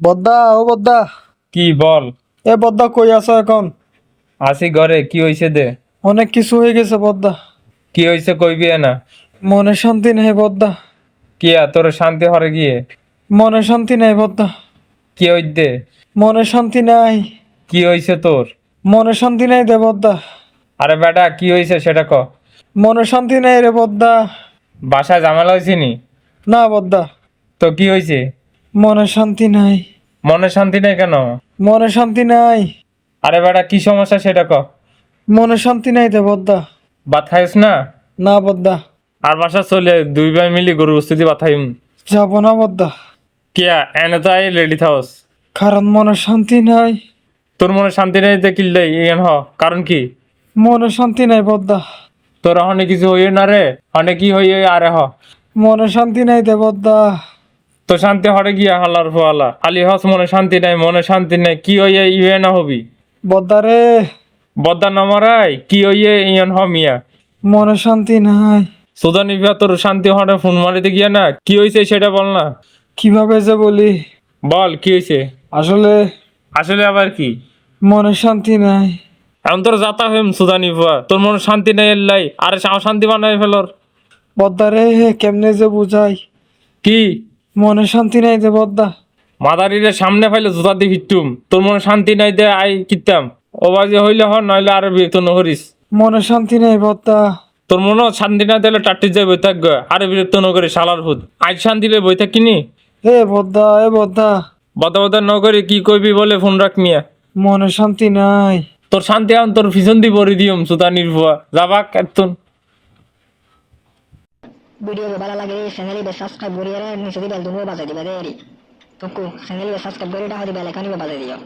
বদ্দা ও বদ্দা। কি বল? এ বদ্দা কই আছো এখন? আসি ঘরে কি হইছে দে? অনেক কিছু হয়ে গেছে বদ্দা। কি হইছে কইবি না মনে শান্তি নেই বদ্দা। কি আর তোর শান্তি হরে গিয়ে? মনে শান্তি নাই বদ্দা। কি হইতে মনে শান্তি নাই। কি হইছে তোর? মনে শান্তি নাই দে বদ্দা। আরে বেটা কি হইছে সেটা ক? মনে শান্তি নাই রে বদ্দা। বাসায় ঝামেলা হয়েছে নি? না বদ্দা। তো কি হইছে? মনে শান্তি নাই। মনে শান্তি নেই কেন? মনে শান্তি নাই। আরে বেটা কি সমস্যা সেটা ক। মনে শান্তি নাই দে বদ্দা। ভাত খাইস না? না বদ্দা। আর বাসা চলে দুই ভাই মিলি গরু বস্তুতি ভাত খাইম। যাব না বদ্দা। কিয়া এনে তো আই রেডি থাকস কারণ মনে শান্তি নাই। তোর মনে শান্তি নেই দেখিল দেই ইয়ান হ। কারণ কি? মনে শান্তি নাই বদ্দা। তোর অনেক কিছু হইয়ে না রে অনেক কি হইয়ে আরে হ। মনে শান্তি নাই দে বদ্দা। তো শান্তি হরে গিয়া হালার ফোয়ালা। খালি হস মনে শান্তি নাই মনে শান্তি নাই কি হইয়ে ইয়ে না হবি? বদ্দা রে বদ্দা নমরাই কি হইয়ে ইয়ান হ মিয়া মনে শান্তি নাই। সুদানি বিয়া তোর শান্তি হরে ফোন মারিতে গিয়া না কি হইছে সেটা বল না। কীভাবে যে বলি? বল কি হইছে? আসলে আসলে আবার কি? মনে শান্তি নাই। এখন তোর যাতা হইম সুদানি ফুয়া। তোর মনে শান্তি নাই এল্লাই আরে শান্তি বানাই ফেলর। বদ্দা রে কেমনে যে বুঝাই? কি? মনে শান্তি নাই দে বদ্দা। মাদারিরে সামনে ফাইলে জুতা দি ফিরতুম তোর মনে শান্তি নাই দে আই কিতাম। ও বাজে হইলে হ নইলে আর বিরক্ত নহরিস। মনে শান্তি নাই বদ্দা। তোর মনে শান্তি না দিলে টাটি যায় বই থাক আরে বিরক্ত নকরি শালার ভূত। আজ শান্তি লে বই থাক কিনি? এ বদ্দা এ বদ্দা। বদা বদা নকরি কি কইবি বলে ফোন রাখ মিয়া। মনে শান্তি নাই। তোর শান্তি আন তোর পিছন দি ভরি দিম সুতা নির্ভুয়া। যাবা কেতন ভিডিও ভালো লাগে চ্যানেলে সাবস্ক্রাইব করিয়ে নিচে দিবেল দুনো বাজাই দিবে দেরি তোকু চ্যানেলে সাবস্ক্রাইব করে এটা হতে বেল এখানে বাজাই দিও